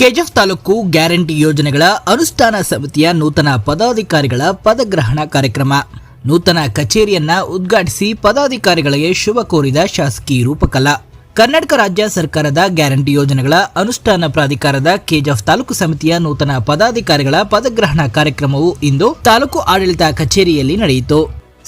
ಕೆಜೆಫ್ taluk guarantee ಯೋಜನೆಗಳ ಅನುಷ್ಠಾನ ಸಮಿತಿಯ ನೂತನ ಪದಾಧಿಕಾರಿಗಳ ಪದಗ್ರಹಣ ಕಾರ್ಯಕ್ರಮ. ನೂತನ ಕಚೇರಿಯನ್ನ ಉದ್ಘಾಟಿಸಿ ಪದಾಧಿಕಾರಿಗಳಿಗೆ ಶುಭ ಕೋರಿದ ಶಾಸಕಿ ರೂಪಕಲಾ. ಕರ್ನಾಟಕ ರಾಜ್ಯ ಸರ್ಕಾರದ ಗ್ಯಾರಂಟಿ ಯೋಜನೆಗಳ ಅನುಷ್ಠಾನ ಪ್ರಾಧಿಕಾರದ ಕೆಜೆಫ್ ತಾಲೂಕು ಸಮಿತಿಯ ನೂತನ ಪದಾಧಿಕಾರಿಗಳ ಪದಗ್ರಹಣ ಕಾರ್ಯಕ್ರಮವು ಇಂದು ತಾಲೂಕು ಆಡಳಿತ ಕಚೇರಿಯಲ್ಲಿ ನಡೆಯಿತು.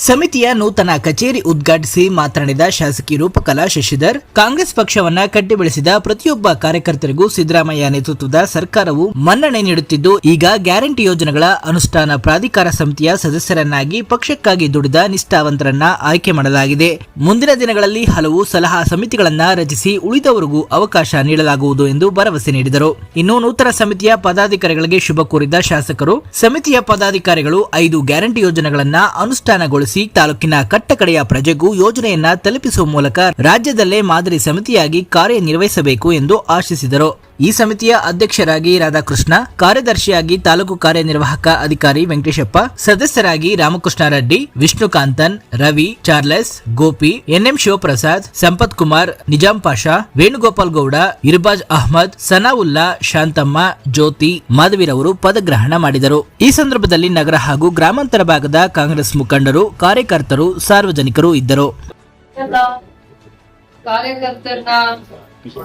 ಸಮಿತಿಯ ನೂತನ ಕಚೇರಿ ಉದ್ಘಾಟಿಸಿ ಮಾತನಾಡಿದ ಶಾಸಕಿ ರೂಪಕಲಾ ಶಶಿಧರ್, ಕಾಂಗ್ರೆಸ್ ಪಕ್ಷವನ್ನ ಕಟ್ಟಿ ಬೆಳೆಸಿದ ಪ್ರತಿಯೊಬ್ಬ ಕಾರ್ಯಕರ್ತರಿಗೂ ಸಿದ್ದರಾಮಯ್ಯ ನೇತೃತ್ವದ ಸರ್ಕಾರವು ಮನ್ನಣೆ ನೀಡುತ್ತಿದ್ದು, ಈಗ ಗ್ಯಾರಂಟಿ ಯೋಜನೆಗಳ ಅನುಷ್ಠಾನ ಪ್ರಾಧಿಕಾರ ಸಮಿತಿಯ ಸದಸ್ಯರನ್ನಾಗಿ ಪಕ್ಷಕ್ಕಾಗಿ ದುಡಿದ ನಿಷ್ಠಾವಂತರನ್ನ ಆಯ್ಕೆ ಮಾಡಲಾಗಿದೆ. ಮುಂದಿನ ದಿನಗಳಲ್ಲಿ ಹಲವು ಸಲಹಾ ಸಮಿತಿಗಳನ್ನ ರಚಿಸಿ ಉಳಿದವರಿಗೂ ಅವಕಾಶ ನೀಡಲಾಗುವುದು ಎಂದು ಭರವಸೆ ನೀಡಿದರು. ಇನ್ನು ನೂತನ ಸಮಿತಿಯ ಪದಾಧಿಕಾರಿಗಳಿಗೆ ಶುಭ ಕೋರಿದ ಶಾಸಕರು, ಸಮಿತಿಯ ಪದಾಧಿಕಾರಿಗಳು ಐದು ಗ್ಯಾರಂಟಿ ಯೋಜನೆಗಳನ್ನ ಅನುಷ್ಠಾನಗೊಳಿಸಿ ತಾಲೂಕಿನ ಕಟ್ಟಕಡೆಯ ಪ್ರಜೆಗೂ ಯೋಜನೆಯನ್ನ ತಲುಪಿಸುವ ಮೂಲಕ ರಾಜ್ಯದಲ್ಲೇ ಮಾದರಿ ಸಮಿತಿಯಾಗಿ ಕಾರ್ಯನಿರ್ವಹಿಸಬೇಕು ಎಂದು ಆಶಿಸಿದರು. ಈ ಸಮಿತಿಯ ಅಧ್ಯಕ್ಷರಾಗಿ ರಾಧಾಕೃಷ್ಣ, ಕಾರ್ಯದರ್ಶಿಯಾಗಿ ತಾಲೂಕು ಕಾರ್ಯನಿರ್ವಾಹಕ ಅಧಿಕಾರಿ ವೆಂಕಟೇಶಪ್ಪ, ಸದಸ್ಯರಾಗಿ ರಾಮಕೃಷ್ಣ ರೆಡ್ಡಿ ವಿಷ್ಣುಕಾಂತನ್, ರವಿ, ಚಾರ್ಲೆಸ್, ಗೋಪಿ, ಎನ್ಎಂ ಶಿವಪ್ರಸಾದ್ ಸಂಪತ್ ಕುಮಾರ್ ನಿಜಾಂ ಪಾಷಾ, ವೇಣುಗೋಪಾಲ್ ಗೌಡ, ಇರ್ಬಾಜ್ ಅಹ್ಮದ್, ಸನಾವುಲ್ಲಾ, ಶಾಂತಮ್ಮ, ಜ್ಯೋತಿ ಮಾಧವಿರವರು ಪದಗ್ರಹಣ ಮಾಡಿದರು. ಈ ಸಂದರ್ಭದಲ್ಲಿ ನಗರ ಹಾಗೂ ಗ್ರಾಮಾಂತರ ಭಾಗದ ಕಾಂಗ್ರೆಸ್ ಮುಖಂಡರು, ಕಾರ್ಯಕರ್ತರು, ಸಾರ್ವಜನಿಕರು ಇದ್ದರು.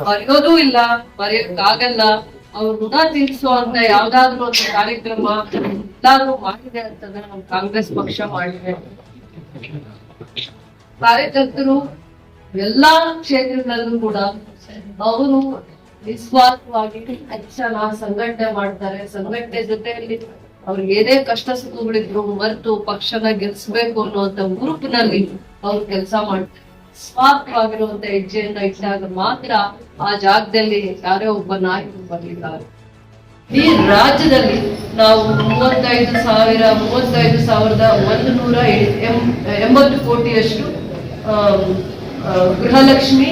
ಮರೆಯೋದು ಇಲ್ಲ ಮರೆಯೋಕ್ಕಾಗಲ್ಲ ಅವ್ರ ಋಣ ತೀರಿಸುವಂತ ಯಾವ್ದಾದ್ರು ಒಂದು ಕಾರ್ಯಕ್ರಮ ಎಲ್ಲಾರು ಮಾಡಿದೆ ಅಂತಂದ್ರೆ ನಮ್ ಕಾಂಗ್ರೆಸ್ ಪಕ್ಷ ಮಾಡಿದೆ. ಕಾರ್ಯಕರ್ತರು ಎಲ್ಲಾ ಕ್ಷೇತ್ರಗಳಲ್ಲೂ ಕೂಡ ಅವರು ನಿಸ್ವಾರ್ಥವಾಗಿ ಹೆಚ್ಚನ ಸಂಘಟನೆ ಮಾಡ್ತಾರೆ. ಸಂಘಟನೆ ಜೊತೆಯಲ್ಲಿ ಅವ್ರಿಗೆ ಏನೇ ಕಷ್ಟ ಸುಖಗಳಿದ್ರು ಮರೆತು ಪಕ್ಷನ ಗೆಲ್ಸ್ಬೇಕು ಅನ್ನುವಂತ ಗ್ರೂಪ್ನಲ್ಲಿ ಅವ್ರು ಕೆಲಸ ಮಾಡ್ತಾರೆ. ಸ್ವಾರ್ಥವಾಗಿರುವಂತ ಹೆಜ್ಜೆಯನ್ನ ಇಟ್ಟಾಗ ಮಾತ್ರ ಆ ಜಾಗದಲ್ಲಿ ಯಾರೇ ಒಬ್ಬ ನಾಯಕರು ಬರ್ಲಿದ್ದಾರೆ ಈ ರಾಜ್ಯದಲ್ಲಿ ನಾವು ಮೂವತ್ತೈದು ಸಾವಿರ, ಮೂವತ್ತೈದು ಸಾವಿರದ ಒಂದು ನೂರ ಎಂಬತ್ತು ಕೋಟಿಯಷ್ಟು ಗೃಹಲಕ್ಷ್ಮಿ,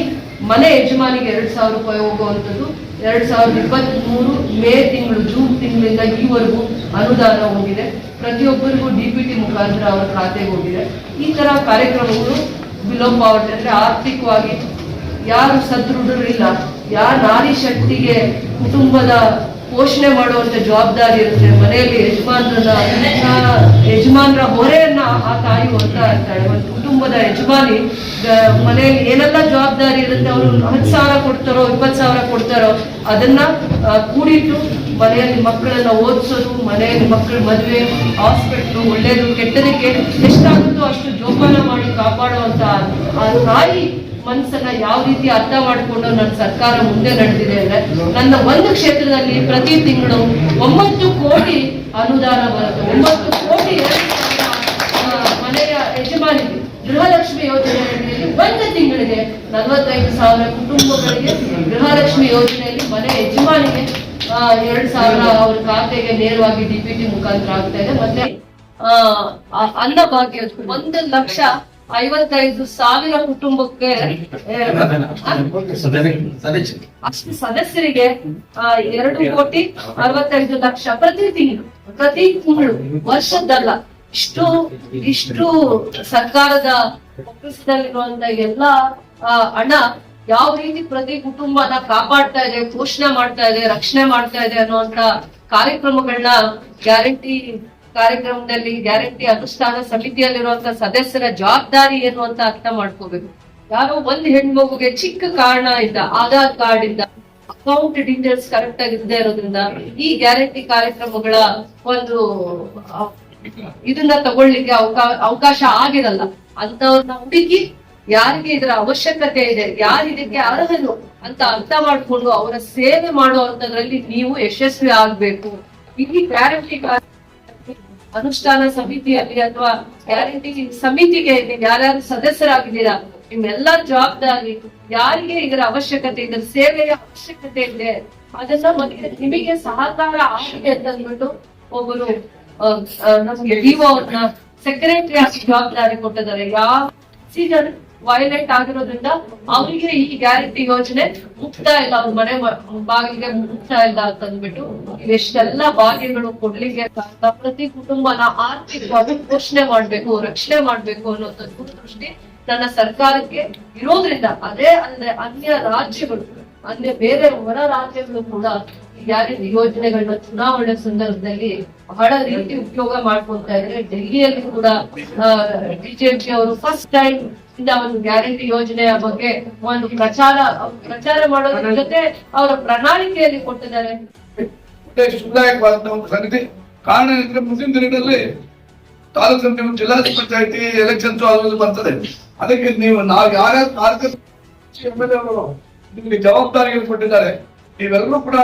ಮನೆ ಯಜಮಾನಿಗೆ ಎರಡ್ ಸಾವಿರ ರೂಪಾಯಿ ಹೋಗುವಂಥದ್ದು. ಎರಡ್ ಸಾವಿರದ ಇಪ್ಪತ್ತ್ ಮೂರು ಮೇ ತಿಂಗಳು, ಜೂನ್ ತಿಂಗಳಿಂದ ಈವರೆಗೂ ಅನುದಾನ ಹೋಗಿದೆ. ಪ್ರತಿಯೊಬ್ಬರಿಗೂ ಡಿ ಪಿ ಟಿ ಮುಖಾಂತರ ಅವರ ಖಾತೆಗೆ ಹೋಗಿದೆ. ಈ ತರ ಕಾರ್ಯಕ್ರಮಗಳು ಬಿಲೋ ಪಾವರ್ಟಿ ಅಂದ್ರೆ ಆರ್ಥಿಕವಾಗಿ ಯಾರು ಸದೃಢರು ಇಲ್ಲ ಯಾರ ನಾರಿ ಶಕ್ತಿಗೆ ಕುಟುಂಬದ ಪೋಷಣೆ ಮಾಡುವಂತ ಜವಾಬ್ದಾರಿ ಇರುತ್ತೆ. ಮನೆಯಲ್ಲಿ ಯಜಮಾನ್ರದ ಯಜಮಾನ್ರ ಯಜಮಾನರ ಹೊರೆಯನ್ನ ಆ ತಾಯಿ ಹೊರ್ತಾ ಇರ್ತಾಳೆ. ಒಂದು ಕುಟುಂಬದ ಯಜಮಾನಿ ಮನೆಯಲ್ಲಿ ಏನೆಲ್ಲ ಜವಾಬ್ದಾರಿ ಇರುತ್ತೆ, ಅವರು ಹತ್ತು ಸಾವಿರ ಕೊಡ್ತಾರೋ, ಇಪ್ಪತ್ತು ಸಾವಿರ ಕೊಡ್ತಾರೋ, ಅದನ್ನ ಕೂಡಿಟ್ಟು ಮನೆಯಲ್ಲಿ ಮಕ್ಕಳನ್ನ ಓದಿಸೋದು, ಮನೆಯಲ್ಲಿ ಮಕ್ಕಳ ಮದುವೆ, ಹಾಸ್ಪಿಟ್ಲು, ಒಳ್ಳೇದು, ಕೆಟ್ಟದಕ್ಕೆ ಎಷ್ಟಾಗುತ್ತೋ ಅಷ್ಟು ಜೋಪಾನ ಮಾಡಿ ಕಾಪಾಡುವಂತ ಆ ತಾಯಿ ಮನಸ್ಸನ್ನ ಯಾವ ರೀತಿ ಅರ್ಥ ಮಾಡಿಕೊಂಡು ನನ್ನ ಸರ್ಕಾರ ಮುಂದೆ ನಡೆದಿದೆ ಅಂದ್ರೆ ನನ್ನ ಒಂದು ಕ್ಷೇತ್ರದಲ್ಲಿ ಪ್ರತಿ ತಿಂಗಳು ಒಂಬತ್ತು ಕೋಟಿ ಅನುದಾನ ಬರುತ್ತೆ. ಒಂಬತ್ತು ಕೋಟಿ ಮನೆಯ ಯಜಮಾನಿಗೆ ಗೃಹಲಕ್ಷ್ಮಿ ಯೋಜನೆಯಲ್ಲಿ ಒಂದು ತಿಂಗಳಿಗೆ ನಲವತ್ತೈದು ಸಾವಿರ ಕುಟುಂಬಗಳಿಗೆ ಗೃಹಲಕ್ಷ್ಮಿ ಯೋಜನೆಯಲ್ಲಿ ಮನೆ ಯಜಮಾನಿಗೆ ಎರಡ್ ಸಾವಿರ ಅವ್ರ ಖಾತೆಗೆ ನೇರವಾಗಿ ಡಿಪಿಟಿ ಮುಖಾಂತರ ಆಗ್ತಾ ಇದೆ. ಮತ್ತೆ ಅನ್ನ ಭಾಗ್ಯ ಒಂದು ಲಕ್ಷ ಐವತ್ತೈದು ಸಾವಿರ ಕುಟುಂಬಕ್ಕೆ ಅಷ್ಟು ಸದಸ್ಯರಿಗೆ ಎರಡು ಕೋಟಿ ಅರವತ್ತೈದು ಲಕ್ಷ ಪ್ರತಿ ತಿಂಗಳು ಪ್ರತಿ ತಿಂಗಳು ವರ್ಷದ್ದಲ್ಲ. ಇಷ್ಟು ಇಷ್ಟು ಸರ್ಕಾರದ ಆಫೀಸ್ನಲ್ಲಿರುವಂತ ಎಲ್ಲ ಹಣ ಯಾವ ರೀತಿ ಪ್ರತಿ ಕುಟುಂಬನ ಕಾಪಾಡ್ತಾ ಇದೆ ಪೋಷಣೆ ಮಾಡ್ತಾ ಇದೆ ರಕ್ಷಣೆ ಮಾಡ್ತಾ ಇದೆ ಅನ್ನುವಂತ ಕಾರ್ಯಕ್ರಮಗಳನ್ನ ಗ್ಯಾರಂಟಿ ಕಾರ್ಯಕ್ರಮದಲ್ಲಿ ಗ್ಯಾರಂಟಿ ಅನುಷ್ಠಾನ ಸಮಿತಿಯಲ್ಲಿರುವಂತಹ ಸದಸ್ಯರ ಜವಾಬ್ದಾರಿ ಏನು ಅಂತ ಅರ್ಥ ಮಾಡ್ಕೋಬೇಕು. ಯಾರೋ ಒಂದ್ ಹೆಣ್ಮಗುಗೆ ಚಿಕ್ಕ ಕಾರಣ ಇಂದ ಆಧಾರ್ ಕಾರ್ಡ್ ಇಂದ ಅಕೌಂಟ್ ಡೀಟೇಲ್ಸ್ ಕರೆಕ್ಟ್ ಆಗಿ ಇಲ್ಲದೆ ಇರೋದ್ರಿಂದ ಈ ಗ್ಯಾರಂಟಿ ಕಾರ್ಯಕ್ರಮಗಳ ಒಂದು ಇದನ್ನ ತಗೊಳ್ಳಿಕ್ಕೆ ಅವಕಾ- ಅವಕಾಶ ಆಗಿರಲ್ಲ. ಅಂತವ್ರನ್ನ ಹುಡುಕಿ ಯಾರಿಗೆ ಇದರ ಅವಶ್ಯಕತೆ ಇದೆ, ಯಾರು ಇದಕ್ಕೆ ಅರ್ಹರು ಅಂತ ಅರ್ಥ ಮಾಡ್ಕೊಂಡು ಅವರ ಸೇವೆ ಮಾಡುವಂತದ್ರಲ್ಲಿ ನೀವು ಯಶಸ್ವಿ ಆಗ್ಬೇಕು. ಈ ಗ್ಯಾರಂಟಿ ಅನುಷ್ಠಾನ ಸಮಿತಿಯಲ್ಲಿ ಅಥವಾ ಗ್ಯಾರಂಟಿ ಸಮಿತಿಗೆ ನೀವು ಯಾರ್ಯಾರು ಸದಸ್ಯರಾಗಿದ್ದೀರಾ, ನಿಮ್ಮೆಲ್ಲ ಜವಾಬ್ದಾರಿ, ಯಾರಿಗೆ ಇದರ ಅವಶ್ಯಕತೆ ಇದರ ಸೇವೆಯ ಅವಶ್ಯಕತೆ ಇದೆ, ಅದನ್ನ ಮತ್ತೆ ನಿಮಗೆ ಸಹಕಾರ ಆಗಿದೆ ಅಂತ ಅಂದ್ಬಿಟ್ಟು ಒಬ್ಬರು ನಮ್ಗೆ ಡಿಒ ಅವ್ರನ್ನ ಸೆಕ್ರೆಟರಿ ಆಗಿ ಜವಾಬ್ದಾರಿ ಕೊಟ್ಟಿದ್ದಾರೆ. ಯಾವ ಸೀಸನ್ ವೈಲೇಟ್ ಆಗಿರೋದ್ರಿಂದ ಅವರಿಗೆ ಈ ಗ್ಯಾರಂಟಿ ಯೋಜನೆ ಮುಕ್ತಾ ಇಲ್ಲ. ಅವ್ರ ಮನೆ ಬಾಗಿಲಿಗೆ ಮುಕ್ತಾ ಇಲ್ಲ ಅಂತ ಅಂದ್ಬಿಟ್ಟು ಇವೆಷ್ಟೆಲ್ಲ ಭಾಗ್ಯಗಳು ಕೊಡ್ಲಿಕ್ಕೆ ಪ್ರತಿ ಕುಟುಂಬನ ಆರ್ಥಿಕವಾಗಿ ಪೋಷಣೆ ಮಾಡ್ಬೇಕು, ರಕ್ಷಣೆ ಮಾಡ್ಬೇಕು ಅನ್ನೋದು ದೃಷ್ಟಿ ನನ್ನ ಸರ್ಕಾರಕ್ಕೆ ಇರೋದ್ರಿಂದ. ಅದೇ ಅಂದ್ರೆ ಅನ್ಯ ರಾಜ್ಯಗಳು ಅಂದ್ರೆ ಬೇರೆ ಹೊರ ರಾಜ್ಯಗಳು ಕೂಡ ಗ್ಯಾರಂಟಿ ಯೋಜನೆಗಳನ್ನ ಚುನಾವಣೆ ಸಂದರ್ಭದಲ್ಲಿ ಬಹಳ ರೀತಿ ಉಪಯೋಗ ಮಾಡ್ಕೊಳ್ತಾ ಇದ್ರೆ ಡೆಲ್ಲಿಯಲ್ಲಿ ಕೂಡ ಬಿಜೆಪಿ ಅವರು ಫಸ್ಟ್ ಟೈಮ್ ಇಂದ ಒಂದು ಗ್ಯಾರಂಟಿ ಯೋಜನೆಯ ಬಗ್ಗೆ ಒಂದು ಪ್ರಚಾರ ಪ್ರಚಾರ ಮಾಡೋದ್ರ ಜೊತೆ ಅವರ ಪ್ರಣಾಳಿಕೆಯಲ್ಲಿ ಕೊಟ್ಟಿದ್ದಾರೆ. ಒಂದು ಕಾರಣ ಏನಂದ್ರೆ ಮುಂದಿನ ದಿನಗಳಲ್ಲಿ ತಾಲೂಕು ಸಮಿತಿ ಜಿಲ್ಲಾ ಪಂಚಾಯತಿ ಎಲೆಕ್ಷನ್ಸ್ ಬರ್ತದೆ. ಅದಕ್ಕೆ ನೀವು ನಾವು ಯಾರ್ಯಾರು ಕಾರ್ಯಕರ್ತರು ಎಂ ಎಲ್ ನಿಮ್ಗೆ ಜವಾಬ್ದಾರಿಯನ್ನು ಕೊಟ್ಟಿದ್ದಾರೆ. ನೀವೆಲ್ಲರೂ ಕೂಡ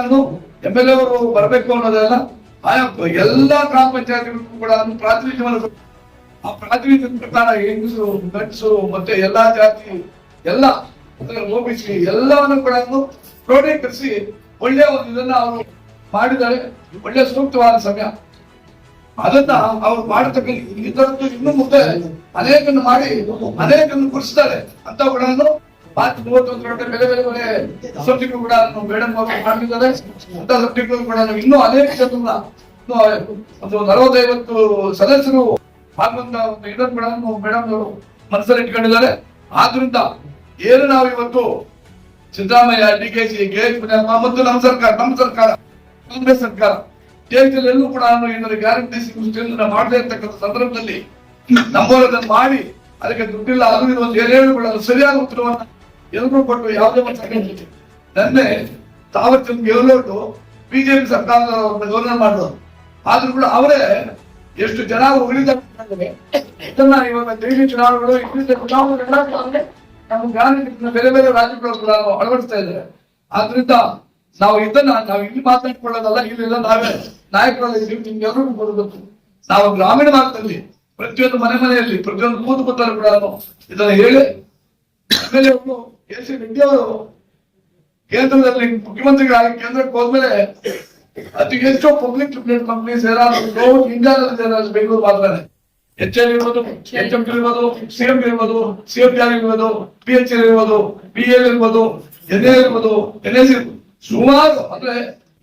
ಎಂ ಎಲ್ ಅವರು ಬರಬೇಕು ಅನ್ನೋದೆಲ್ಲ ಆಯಾ ಎಲ್ಲಾ ಗ್ರಾಮ ಪಂಚಾಯತ್ಗಳಿಗೂ ಕೂಡ ಪ್ರಾತಿನಿಧ್ಯವನ್ನು ಆ ಪ್ರಾತಿನಿಧ್ಯದ ಪ್ರಕಾರ ಹೆಂಗಸರು ಗಂಡಸರು ಮತ್ತೆ ಎಲ್ಲಾ ಜಾತಿ, ಎಲ್ಲ ಓಬಿಸಿ ಎಲ್ಲವನ್ನು ಕೂಡ ಕ್ರೋಢೀಕರಿಸಿ ಒಳ್ಳೆಯ ಒಂದು ಇದನ್ನ ಅವರು ಮಾಡಿದ್ದಾರೆ. ಒಳ್ಳೆ ಸೂಕ್ತವಾದ ಸಮಯ. ಅದನ್ನ ಅವ್ರು ಮಾಡತಕ್ಕಂಥ ಇನ್ನು ಮುಂದೆ ಅನೇಕನ್ನು ಮಾಡಿ, ಅನೇಕನ್ನು ಕುರಿಸ್ತಾರೆ ಅಂತ ಕೂಡ ಮಾತು ಮೂವತ್ತೊಂದು ಗಂಟೆ ಬೇರೆ ಬೇರೆ ಬೇರೆ ಸಬ್ಜೆಕ್ಟ್ ಕೂಡ ಮೇಡಮ್ ಅವರು ಮಾಡಿದ್ದಾರೆ ಅಂತ ಸಬ್ಜೆಕ್ಟ್ ಕೂಡ ನಾವು ಇನ್ನೂ ಅನೇಕ ಇನ್ನು ಒಂದು ನಲವತ್ತೈವತ್ತು ಸದಸ್ಯರು ಆಗುವಂತ ಒಂದು ಇದನ್ನು ಕೂಡ ಮೇಡಮ್ ಅವರು ಮನಸ್ಸಲ್ಲಿ ಇಟ್ಕೊಂಡಿದ್ದಾರೆ. ಆದ್ರಿಂದ ಏನು ನಾವು ಇವತ್ತು Siddaramaiah, D K C, K H ಮತ್ತು ನಮ್ಮ ಸರ್ಕಾರ ನಮ್ಮ ಸರ್ಕಾರ, ಕಾಂಗ್ರೆಸ್ ಸರ್ಕಾರ ದೇಶದಲ್ಲಿ ಎಲ್ಲೂ ಕೂಡ ಏನಾದ್ರು ಗ್ಯಾರಂಟಿ ಸಿಗುತ್ತೆ ಮಾಡದೇ ಇರತಕ್ಕಂಥ ಸಂದರ್ಭದಲ್ಲಿ ನಮ್ಮವರದನ್ನು ಮಾಡಿ, ಅದಕ್ಕೆ ದುಡ್ಡಿಲ್ಲ, ಅದು ಇದು ಒಂದು ಏನೇಳು ಕೂಡ ಸರಿಯಾದ ಉತ್ತರವನ್ನ ಎಲ್ಲರೂ ಕೊಟ್ಟು ಯಾವುದೇ ಮತ ನನ್ನೆ ತಾವತ್ತಿನ ಗೆಲ್ಲೋಟು ಬಿಜೆಪಿ ಸರ್ಕಾರದ ಗೌರವ ಮಾಡಿದ್ರು. ಆದ್ರೂ ಕೂಡ ಅವರೇ ಎಷ್ಟು ಜನ ಉಳಿದ ಇವಾಗ ಚುನಾವಣೆಗಳು ಇತ್ತೀಚಿನ ಚುನಾವಣೆಗಳು ನಮ್ಮ ಗ್ರಾಮೀಣ ಬೇರೆ ಬೇರೆ ರಾಜ್ಯಗಳು ಕೂಡ ಅಳವಡಿಸ್ತಾ ಇದ್ದಾರೆ. ಆದ್ರಿಂದ ನಾವು ಇದನ್ನ ನಾವು ಇಲ್ಲಿ ಮಾತಾಡ್ಕೊಳ್ಳೋದಲ್ಲ, ಇಲ್ಲೆಲ್ಲ ನಾವೇ ನಾಯಕರಲ್ಲಿ ನಿಮ್ಗೆ ಬರಬೇಕು ನಾವು ಗ್ರಾಮೀಣ ಭಾಗದಲ್ಲಿ ಪ್ರತಿಯೊಂದು ಮನೆ ಮನೆಯಲ್ಲಿ, ಪ್ರತಿಯೊಂದು ಕೂತು ಕೂತಲ್ಲಿ ಕೂಡ ಇದನ್ನ ಹೇಳಿ ಆಮೇಲೆ ಅವರು ಎ ಸಿ ರೆಡ್ಡಿ ಅವರು ಕೇಂದ್ರದಲ್ಲಿ ಮುಖ್ಯಮಂತ್ರಿಗಳಾಗಿ ಕೇಂದ್ರಕ್ಕೆ ಹೋದ್ಮೇಲೆ ಅತಿ ಹೆಚ್ಚು ಪಬ್ಲಿಕ್ ಲಿಮಿಟೆಡ್ ಕಂಪ್ನೀಸ್ ಏನಾದ್ರು ಇಂಡಿಯಾದಲ್ಲಿ ಬೆಂಗಳೂರು ಮಾತ್ರನೇ ಎಚ್ ಎಲ್ ಇರ್ಬೋದು ಎಚ್ ಎಂ ಇರ್ಬೋದು ಸಿ ಎಂ ಇರ್ಬೋದು ಸಿ ಎಂ ಆರ್ ಇರ್ಬೋದು ಪಿ ಎಚ್ ಎಲ್ ಇರ್ಬೋದು ಬಿ ಎಲ್ ಇರ್ಬೋದು ಎನ್ ಎಲ್ ಇರ್ಬೋದು ಎನ್ ಎಸ್ ಇರ್ಬೋದು. ಸುಮಾರು ಅಂದ್ರೆ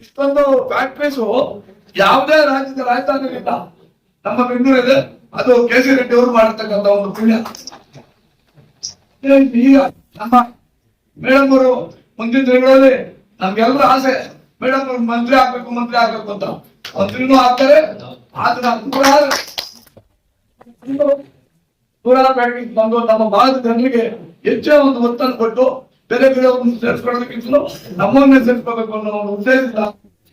ಇಷ್ಟೊಂದು ಫ್ಯಾಕ್ಟ್ರೀಸ್ ಯಾವುದೇ ರಾಜ್ಯದ ರಾಜಧಾನಿಗಳಿಲ್ಲ ನಮ್ಮ ಬೆಂಗಳೂರು ಇದೆ ಅದು ಕೆ ಸಿ ರೆಡ್ಡಿ ಅವರು ಮಾಡಿರ್ತಕ್ಕಂಥ ಒಂದು ಪುಣ್ಯ. ಈಗ ನಮ್ಮ ಮೇಡಮ್ ಅವರು ಮುಂದಿನ ದಿನಗಳಲ್ಲಿ ನಮ್ಗೆಲ್ಲರ ಆಸೆ ಮೇಡಮ್ ಅವ್ರು ಮಂತ್ರಿ ಆಗ್ಬೇಕು ಮಂತ್ರಿ ಆಗ್ಬೇಕು ಅಂತ. ಮಂತ್ರಿನೂ ಆಗ್ತಾರೆ, ಆದ್ರೆ ಬಂದು ನಮ್ಮ ಭಾರತ ಜನರಿಗೆ ಹೆಚ್ಚಿನ ಒಂದು ಒತ್ತನ್ನು ಕೊಟ್ಟು ಬೇರೆ ಬೇರೆ ಸೇರಿಸ್ಕೊಳ್ಳೋದಕ್ಕಿಂತಲೂ ನಮ್ಮನ್ನೇ ಸೇರಿಸ್ಕೋಬೇಕು ಅನ್ನೋ ಒಂದು ಉದ್ದೇಶದಿಂದ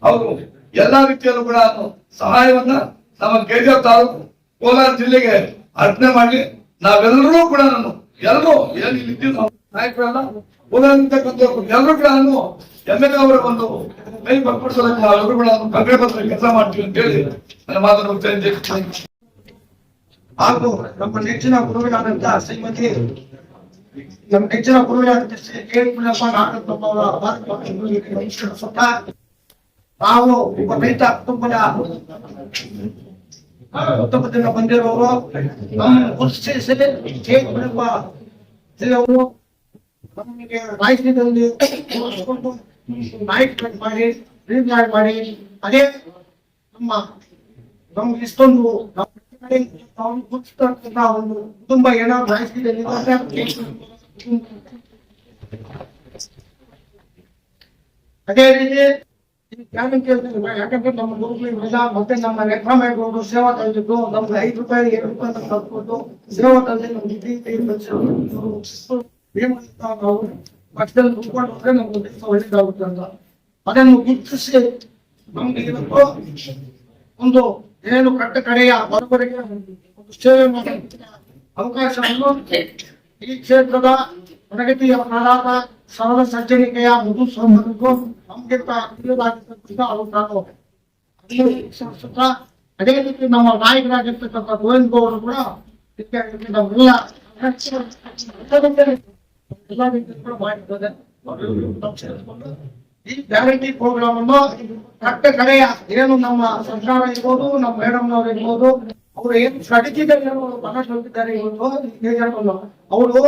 ಅವರು ಎಲ್ಲಾ ರೀತಿಯಲ್ಲೂ ಕೂಡ ಸಹಾಯವನ್ನ ನಮ್ಮ ಕೆಜಿಎಫ್ ತಾಲೂಕು ಕೋಲಾರ ಜಿಲ್ಲೆಗೆ ಅರ್ಪಣೆ ಮಾಡಿ ನಾವೆಲ್ಲರೂ ಕೂಡ ನಾನು ಎಲ್ಲರೂ ಏನು ಇಲ್ಲಿದ್ದೀವಿ ನಾವು ನಾಯಕರೆಲ್ಲ ಉದಾಹರಣೆ ಇರ್ತಕ್ಕಂಥವ್ರು ಎಲ್ಲರೂ ಕೂಡ ನಾನು ಎಂ ಎಲ್ ಅವರ ಒಂದು ಮೈ ಬಗ್ಪಡಿಸೋದಕ್ಕೆ ಪತ್ರ ಕೆಲಸ ಮಾಡ್ತೀವಿ ಅಂತ ಹೇಳಿ ನನ್ನ ಮಾತನ್ನು. ಹಾಗೂ ನಮ್ಮ ನೆಚ್ಚಿನ ಗುರುವಿನಾದಂತಹ ಶ್ರೀಮತಿ, ನಮ್ಮ ನೆಚ್ಚಿನ ಗುರುವಿನಾದಂತಹ ಶ್ರೀ ಕೆ ಭಾರತ ಸುತ್ತ ನಾವು ಒಬ್ಬ ರೈತ ಕುಟುಂಬದ ಬಂದಿರುವವರು ನಮ್ಮ ಗುರುತಿಸಿ ಕೆ ಶ್ರೀ ಅವರು ನಮಗೆ ರಾಜಕೀಯದಲ್ಲಿ ಕೂರಿಸ್ಕೊಂಡು ನಾಯಕರಾಗಿ ಮಾಡಿ ಲೀಡರ್ ಮಾಡಿ ಅದೇ ನಮ್ಮ ನಮ್ಗೆ ಇಷ್ಟೊಂದು ಒಂದು ಕುಟುಂಬ ಏನಾದ್ರು ರಾಜಕೀಯದಲ್ಲಿ ಅದೇ ರೀತಿ ಯಾಕಂದ್ರೆ ನಮ್ಮ ಗುರುಗಳಿಗೆಲ್ಲ ಮತ್ತೆ ನಮ್ಮ ವೆಂಕಟರಾಮೇಗೌಡರು ಸೇವಾ ತಂದಿದ್ದು, ನಮ್ಗೆ ಐದು ರೂಪಾಯಿ ಎರಡು ರೂಪಾಯಿ ಕೊಟ್ಬಿಟ್ಟು ಸೇವಾ ತಂದೆ ನಮ್ಗೆ ಭೀಮಂತ ಅದನ್ನು ಗುರುತಿಸಿ ನಮ್ಗೆ ಒಂದು ಏನು ಕಟ್ಟ ಕಡೆಯ ಒಂದು ಸೇವೆ ಅವಕಾಶವನ್ನು ಈ ಕ್ಷೇತ್ರದ ಪ್ರಗತಿಯ ಸರಳ ಸಜ್ಜನಿಕೆಯ ಮೃದು ಸಂಬಂಧಕ್ಕೂ ನಮ್ಗಿಂತ ಹಿರಿಯರಾಗಿರ್ತಕ್ಕಂಥ ಅವರು ಅದೇ ರೀತಿ ನಮ್ಮ ನಾಯಕರಾಗಿರ್ತಕ್ಕಂಥ ಗೋವಿಂದ ಗೌಡರು ಕೂಡ ನಮ್ಮೆಲ್ಲ ಕೂಡ ಈ ಗ್ಯಾರಂಟಿ ಪ್ರೋಗ್ರಾಮ್ ಅನ್ನು ಕಟ್ಟ ಕಡೆಯ ಏನು ನಮ್ಮ ಸರ್ಕಾರ ಇರ್ಬೋದು, ನಮ್ಮ ಮೇಡಮ್ ಅವರು ಇರ್ಬೋದು, ಅವ್ರು ಏನು ಸ್ಟ್ರಾಟಜಿದಲ್ಲಿ ಮನಸ್ಸು ಹೋಗಿದ್ದಾರೆ ಇವತ್ತು ಅವರು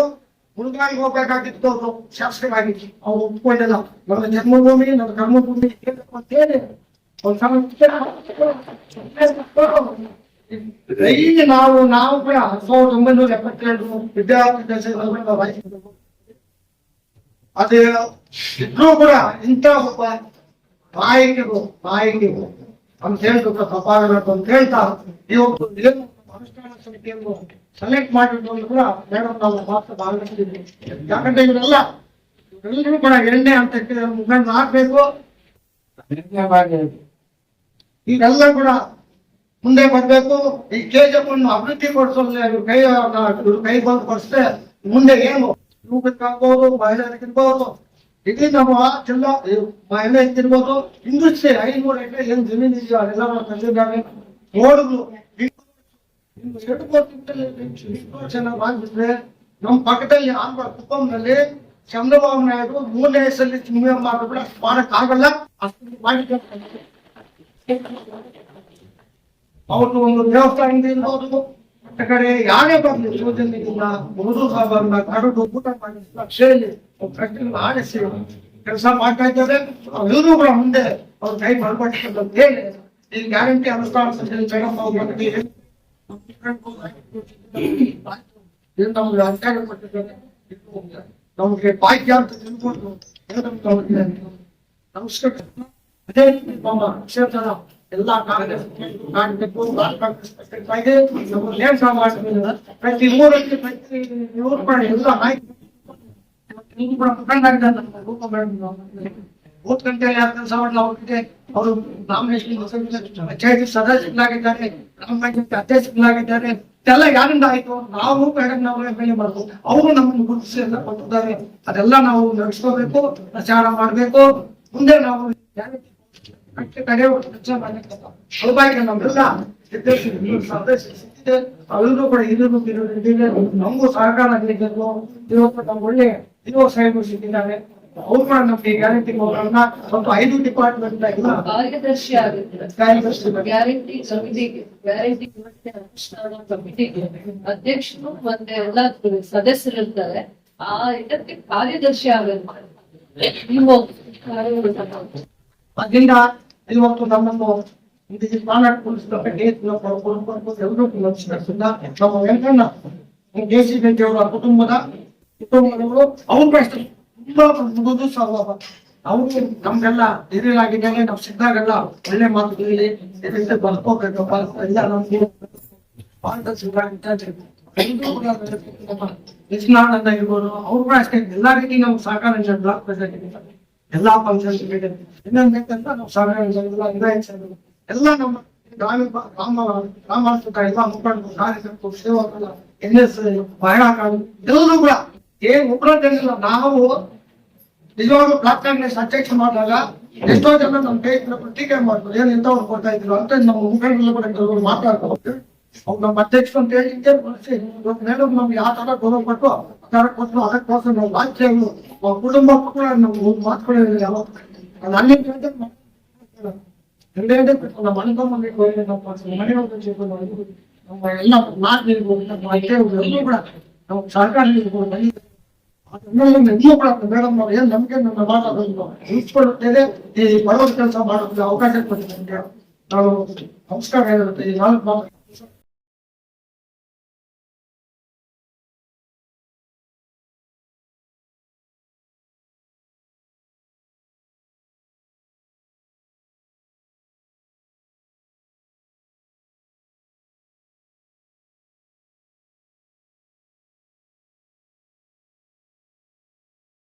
ಮುಳುಗಾಗಿ ಹೋಗ್ಬೇಕಾಗಿತ್ತು, ಅವರು ಶಾಸಕರಾಗಿ ಅವ್ರು ಒಪ್ಕೊಂಡಿಲ್ಲ. ನನ್ನ ಜನ್ಮಭೂಮಿ ನನ್ನ ಕರ್ಮಭೂಮಿ ಅಂತ ಹೇಳಿ ಈಗ ನಾವು ನಾವು ಕೂಡ ಸಾವಿರದ ಒಂಬೈನೂರ ಎಪ್ಪತ್ತೆರಡು ವಿದ್ಯಾರ್ಥಿ ಅದು ಇದ್ರೂ ಕೂಡ ಇಂಥ ಒಬ್ಬ ನಾಯಕರು ನಾಯಕಿರು ಅಂತ ಹೇಳ್ಬೇಕು ತಪ್ಪಾಗಬೇಕು ಅಂತ ಹೇಳ್ತಾ ಇವತ್ತು ಏನು ಅನುಷ್ಠಾನ ಸಮಿತಿಯನ್ನು ಸೆಲೆಕ್ಟ್ ಮಾಡಿದ್ರು ಕೂಡ ಮೇಡಮ್ ನಾವು ಮಾತ್ರ ಭಾಗವಹಿಸಿದ್ವಿ ಯಾಕಂದ್ರೆ ಇವರೆಲ್ಲ ಇವರೆಲ್ಲರೂ ಕೂಡ ಎಣ್ಣೆ ಅಂತ ಮುಖಂಡ ಹಾಕ್ಬೇಕು ಈಗೆಲ್ಲ ಕೂಡ ಮುಂದೆ ಬರಬೇಕು. ಈ ಅನ್ನು ಅಭಿವೃದ್ಧಿ ಪಡಿಸೋದ್ರೆ ಇವ್ರ ಕೈ ಇವ್ರ ಕೈ ಬಂದು ಮುಂದೆ ಏನು ಯುವಕರಿಗಾಗ್ಬೋದು ಮಹಿಳೆಯರಿಗಿರ್ಬೋದು ಇಡೀ ನಮ್ಮ ಜಿಲ್ಲಾ ಮಹಿಳೆ ಇರ್ಬೋದು ಇಂಡಸ್ಟ್ರಿ ಐನೂರು ಎಕರೆ ಏನ್ ಜಮೀನು ಇದೆಯೋ, ಅದೆಲ್ಲ ತಂದಿದ್ದಾರೆ ನೋಡಿದ್ರು. ಮಾಡ್ಬಿಟ್ರೆ, ನಮ್ಮ ಪಕ್ಕದಲ್ಲಿ ಆಂಧ್ರ ಕುಪ್ಪಂನಲ್ಲಿ ಚಂದ್ರಬಾಬು ನಾಯ್ಡು ಮೂರನೇ ಹೆಸರಲ್ಲಿ ಚಿಮ್ಮೆ ಮಾಡಿದ್ರೆ ಮಾಡಕ್ ಆಗಲ್ಲ. ಅಷ್ಟು ಮಾಡಿದ್ದಾರೆ. ಅವ್ರದ್ದು ಒಂದು ದೇವಸ್ಥಾನದಿಂದ ಕಡೆ ಯಾರೇ ಬರ್ಲಿ ಯೋಜನೆಯಿಂದ ಮುರುದು ಸಾಬರ್ನ ಕಡುದು ಊಟ ಮಾಡಿ ಶೈಲಿ ಪ್ರಶ್ನೆಗಳು ಆಡಿಸಿ ಕೆಲಸ ಮಾಡ್ತಾ ಇದ್ದಾರೆ. ಇವರು ಮುಂದೆ ಅವ್ರ ಕೈ ಬಲಪಡಿಸ್ಕೊಂಡು ಅಂತ ಹೇಳಿ ಈ ಗ್ಯಾರಂಟಿ ಅನುಷ್ಠಾನ ಹೇಳಿ. ಇದು ನಮ್ಗೆ ಅಧಿಕಾರ ಕೊಟ್ಟಿದ್ದಾರೆ. ನಮ್ಗೆ ಭಾಗ್ಯ ಅಂತ ತಿಳ್ಕೊಂಡು ನಮಸ್ಕಾರ. ಅದೇ ನಮ್ಮ ಪ್ರತಿ ಪ್ರತಿ ಗಂಟೆಯಲ್ಲಿ ಆ ಕೆಲಸ ಅವ್ರಿಗೆ ಅವರು ಸದಸ್ಯರಾಗಿದ್ದಾರೆ. ಅಧ್ಯಕ್ಷರಾಗಿದ್ದಾರೆ. ಯಾರಿಂದ ಆಯ್ತು? ನಾವು ಮಾಡ್ಬೋದು ಅವರು ನಮ್ಮನ್ನು ಗುರುತಿಸಿ ಕೊಟ್ಟಿದ್ದಾರೆ. ಅದೆಲ್ಲ ನಾವು ನಡೆಸ್ಕೋಬೇಕು, ಪ್ರಚಾರ ಮಾಡಬೇಕು. ಮುಂದೆ ನಾವು ಅವರಿಗೂ ಕೂಡ ನಮಗೂ ಸಹಕಾರ ನೀಡಿದ್ರು ಇವತ್ತು ನಾವು ಒಳ್ಳೆ ಯುವ ಸಾಹೇಬರು ಸಿಕ್ಕಿದ್ದಾರೆ ಅವ್ರು ಕೂಡ ನಮ್ಗೆ ಗ್ಯಾರಂಟಿ ಪ್ರೋಗ್ರಾಮ್ನ ಸ್ವಲ್ಪ ಐದು ಡಿಪಾರ್ಟ್ಮೆಂಟ್ ಎಲ್ಲ ಕಾರ್ಯದರ್ಶಿ ಆಗುತ್ತೆ ಕಾರ್ಯದರ್ಶಿ ಗ್ಯಾರಂಟಿ ಸಮಿತಿ ಗ್ಯಾರಂಟಿ ಕಮಿಟಿಗೆ ಅಧ್ಯಕ್ಷರು ಮತ್ತೆ ಎಲ್ಲ ಸದಸ್ಯರಿರ್ತಾರೆ ಆ ಇದಕ್ಕೆ ಕಾರ್ಯದರ್ಶಿ ಆಗುತ್ತೆ ನೀವು ಕಾರ್ಯಗಳು ಅದರಿಂದ ಇವತ್ತು ಇದು ನಮ್ಮ ವೆಂಕಣ್ಣ ಅವರ ಕುಟುಂಬದ ಕುಟುಂಬದವರು ಅವ್ರು ತುಂಬಾ ಮೃದು ಸ್ವಭಾವ ಅವರು ನಮ್ಗೆಲ್ಲ ಹಿರಿಯರಾಗಿದ್ದಾರೆ ನಾವು ಸಿಕ್ಕಾಗೆಲ್ಲ ಒಳ್ಳೆ ಮಾತುಗಳಲ್ಲಿ ಇದರಿಂದ ಬರ್ಕೋಬೇಕಪ್ಪ ಎಲ್ಲ ನಮ್ಗೆ ಇರ್ಬೋದು ಅವ್ರು ಅಷ್ಟೇ ಎಲ್ಲಾ ರೀತಿ ನಾವು ಸಹಕಾರ ಬ್ಲಾಕ್ ಪ್ರೆಸಿಡೆಂಟ್ ಎಲ್ಲಾ ಫಂಕ್ಷನ್ ಇನ್ನೊಂದು ಬೇಕಂತ ನಾವು ವಿಧಾಯಕ ಎಲ್ಲ ನಮ್ಮ ಗ್ರಾಮೀಣ ಗ್ರಾಮ ಗ್ರಾಮಾಂತರ ಎಲ್ಲ ಮುಖಂಡರು, ಕಾರ್ಯಕರ್ತರು, ಸೇವಕರು ಎನ್ ಎಸ್ ಮಹಿಳಾ ಕಾಳು ಎಲ್ಲರೂ ಕೂಡ ಏನ್ ಮುಖಂಡರಿಲ್ಲ ನಾವು ನಿಜವಾಗ್ಲೂ ಕಾಂಗ್ರೆಸ್ ಅಧ್ಯಕ್ಷ ಮಾಡಿದಾಗ ಎಷ್ಟೋ ಜನ ನಮ್ಮ ಕೈ ಟೀಕೆ ಮಾಡ್ತಾರೆ, ಏನ್ ಇಂಥವ್ರು ಕೊಡ್ತಾ ಇದ್ರು ಅಂತ ನಮ್ಮ ಮುಖಂಡರೆಲ್ಲ ಕೂಡ ಮಾತಾಡ್ತಾರೆ. ಅವ್ರು ನಮ್ಮ ಅಂತ ಹೇಳಿದ್ದೆ ನಮ್ಗೆ ಯಾವ ತರ ಗೌರವ ಕೊಟ್ಟು ಅಧಿಕಾರ ಕೊಟ್ಟು ಅದಕ್ಕೋಸ್ಕರ ನಾವು ರಾಜ್ಯ ಕುಟುಂಬ ಮಕ್ಕಳು ನಾವು ನಮ್ಮ ನಮ್ಮ ಮನೆ ಎಲ್ಲ ನಾಲ್ಕು ಕೂಡ ನಾವು ಸರ್ಕಾರ ಮೇಡಮ್ ಅವ್ರು ಏನ್ ನಮ್ಗೆ ನಮ್ಮ ಮಾತಾಡೋದು ಈ ಕೆಲಸ ಅವಕಾಶ ಕೊಟ್ಟಿದ್ದೆ ನಾವು ನಮಸ್ಕಾರ ಹೇಳಿರುತ್ತೆ ಈ ನಾಲ್ಕು